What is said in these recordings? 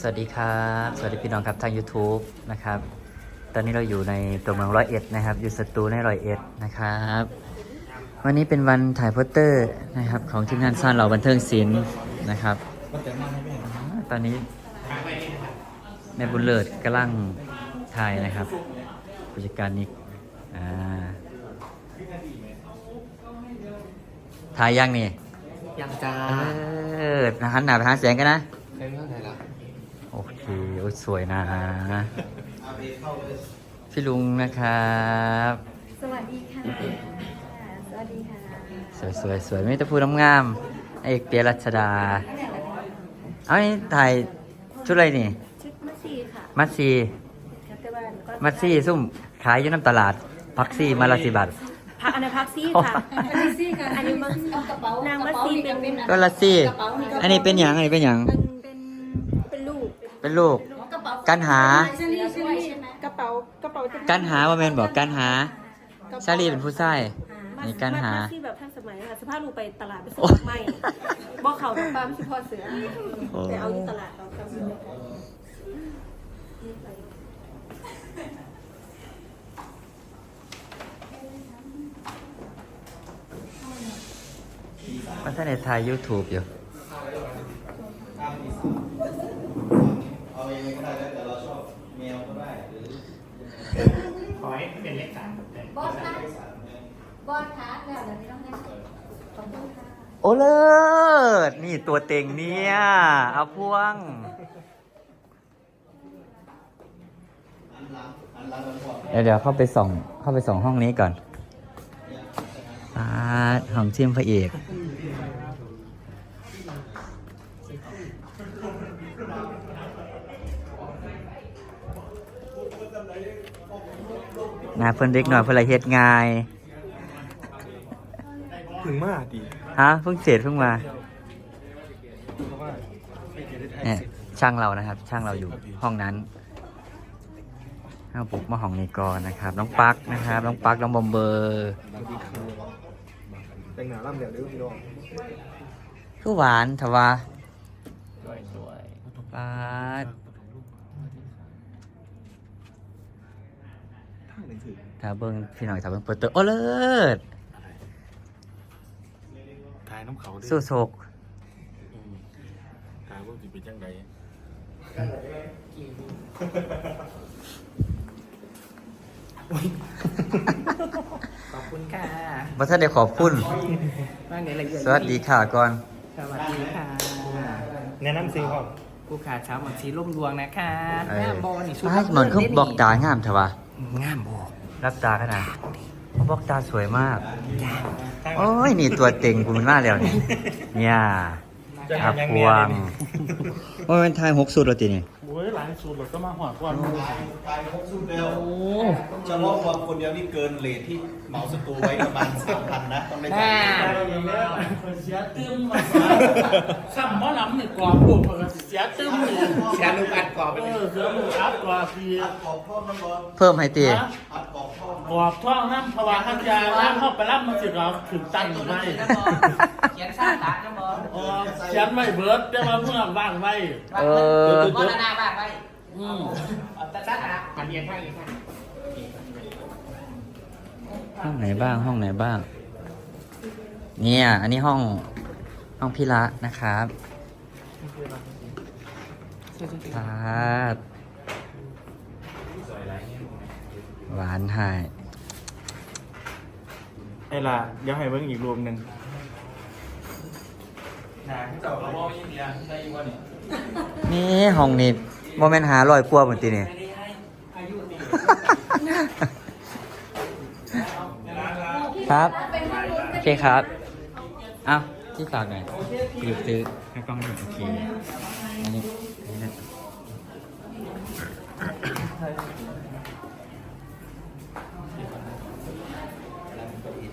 สวัสดีครับ สวัสดีพี่น้องครับทาง YouTube นะครับ ตอนนี้เราอยู่ในตัวเมืองร้อยเอ็ดนะครับ อยู่สตูในร้อยเอ็ดนะครับ วันนี้เป็นวันถ่ายโปสเตอร์นะครับของทีมงานสร้างเราบันเทิงศิลป์นะครับ ตอนนี้แม่บุญเลิศกำลังถ่ายนะครับผู้จัดการนิกอ่าถ่ายยังนี่ยังจ้าเออหันหน้าไปหาเสียงกันนะ เคโอ้ยสวยนะ พี่ลุงนะครับ สวัสดีค่ะ สวัสดีค่ะสวยสวยสวยไม่ต้องพูดงามๆเอกเปียรัชดา เอานี่ถ่ายชุดอะไรนี่ ชุดมัสซีค่ะ มัดซีแคปเตอร์บ้านก็มัดซีซุ่มขายอยู่น้ำตลาด พักซี่มาละสิบบาทพักอันนั้นพักซี่ค่ะอันนี้ซี่ค่ะอันนี้มัสเอากระเป๋านางมัสซีเป็นก็ละซี่อันนี้เป็นหยังอันนี้เป็นหยังมันเป็นเป็นลูก เป็นลูก กันหา ชลีชลีกระเป๋ากระเป๋าจะกันหาว่าแมนบอกกันหา ชาลีเป็นผู้ชายนี่กันหา มที่แบบทันสมัยค่ะสภาพลูกไปตลาดไปซื้อไม่บอกเขาแบบปลาไม่ใช่พอเสือโอ้แต่เอาอยู่ตลาดเราจำซื้อมันท่านในถ่าย YouTube อยู่ เอาเองก็ได้แล้วแต่เราชอบแมวก็ได้หรือ ขอให้ เป็นเลขสามหมดเลยบอสคะบอสคะแล้วเดี๋ยวนี้ต้องให้ขอบคุณค่ะโอ้เลิศนี่ตัวเต็งเนี่ยเอาพวงอันหลังอันหลังมันพอเดี๋ยวเดี๋ยวเข้าไปส่องเข้าไปส่องห้องนี้ก่อนอ่าห้องเชียมพระเอก งานเพิ่นเด็กหน่อยเพิ่นละเฮ็ดง่ายถึงมากดีฮะเพิ่งเสร็จเพิ่งมาเพราะว่าไม่เคยได้ถ่ายเนี่ยเสร็จช่างเรานะครับ ช่างเราอยู่ห้องนั้นเอาปุกมาห้องนี้ก่อนนะครับ น้องปักนะครับ น้องปักน้องบอมเบอร์สวัสดีครับแต่งหน้าล่ำเดี๋ยวเด้อพี่น้องคือหวานทว่าสวยสวยปาด ท่าหนังสือถ้าเบิ้งพี่หน่อยถ้าเบิ้งเปิดเตอร์โอ้เลิศถ่ายน้ำเขาด้วยสู้โศกอืมถ่ายว่าจะเป็นยังไงขอบคุณค่ะมาท่านได้ขอบคุณ ว่าไงละเอียดสวัสดีค่ะก่อน สวัสดีค่ะแนะนำซื้อก่อนผู้ขาเช้าหมักชีร่มดวงนะคะเออหน้าบอนี่ชุดใช่เหมือนเขาบอกตางามทว่างามบอก รับตาขนาดเขาบอกตาสวยมาก โอ้ย นี่ตัวเต็งกูมันมาแล้วนี่เนี่ยครับพวงโอ้ยมันทายหกสุดแล้วตีนี่โอ้ยหลายสูตรเราก็มาหอดก่อนตายครบสุดแล้วเฉพาะความคนเดียวนี่เกินเลทที่เหมาสตูไว้ประมาณสามพันนะต้องได้จ่ายเสียตึมมาซ้ำหมอลำนี่กรอบปุ๊บมันก็เสียตึมนี่ชาลูกอัดกรอบไปเอเลยอเสือหมูอัดกว่าพี่อัดกรอบท่อมน้ำบอลเพิ่มให้ตีอัด กรอบท่องน้ำภาวะข้าจาน้ำเข้าไปรับมันสิเราถึงตั้งไว้เขียนซาตาจะบอกอ๋อเขียนไม่เบิร์ดแต่ว่าเมื่อว่างไว้เออมรณาบ้างไว้อืมแต่ซาตาอันเรียนข้างอีกข้างห้องไหนบ้างห้องไหนบ้าง เนี่ย อันนี้ห้องห้องพี่ละนะครับปาดหวานหายไอ้ล่ะเดี๋ยวให้เบิ่งอีกรวมหนึ่งนี่ห้องนี้โมเมนหาลอยกลัวเหมือนตีนี่ ครับ โอเคครับเอ้าที่ฝากหน่อยหยุดซื้อให้กล้องหน่อยโอเคอันนี้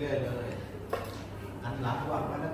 เรื่อยๆเลยอันหลังว่างมันนั่นก็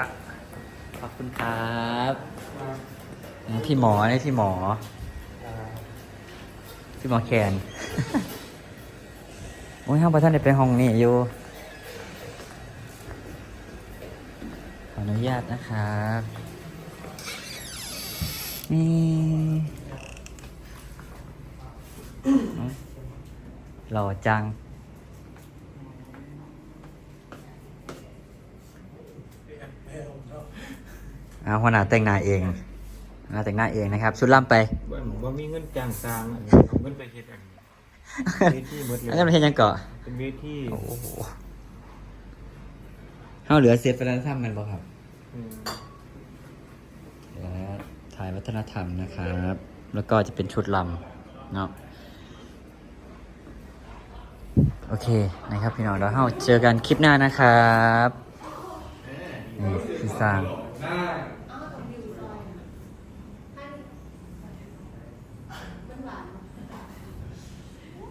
ละ ขอบคุณครับนี่พี่หมอนี่พี่หมอ พี่หมอแคนโอ้ยห้องประท่านได้ไปห้องนี่อยู่ขออนุญาตนะครับนี่หล่อจัง เอาหัวหน้าแต่งหน้าเองหัวหน้าแต่งหน้าเองนะครับ ชุดล่ำไปบ่บ่มีเงินจ้างสร้างอันนี้เอาเงินไปเฮ็ดอันนี้เวทีหมดเลยอันนั้นเป็นยังเกาะเป็นเวทีโอ้โหเขาเหลือเซฟวัฒนธรรมกันบ่ครับอืมเหลือถ่ายวัฒนธรรมนะครับ แล้วก็จะเป็นชุดลำเนาะโอเคนะครับพี่น้องเราเฮาเจอกันคลิปหน้านะครับนี่พี่สร้าง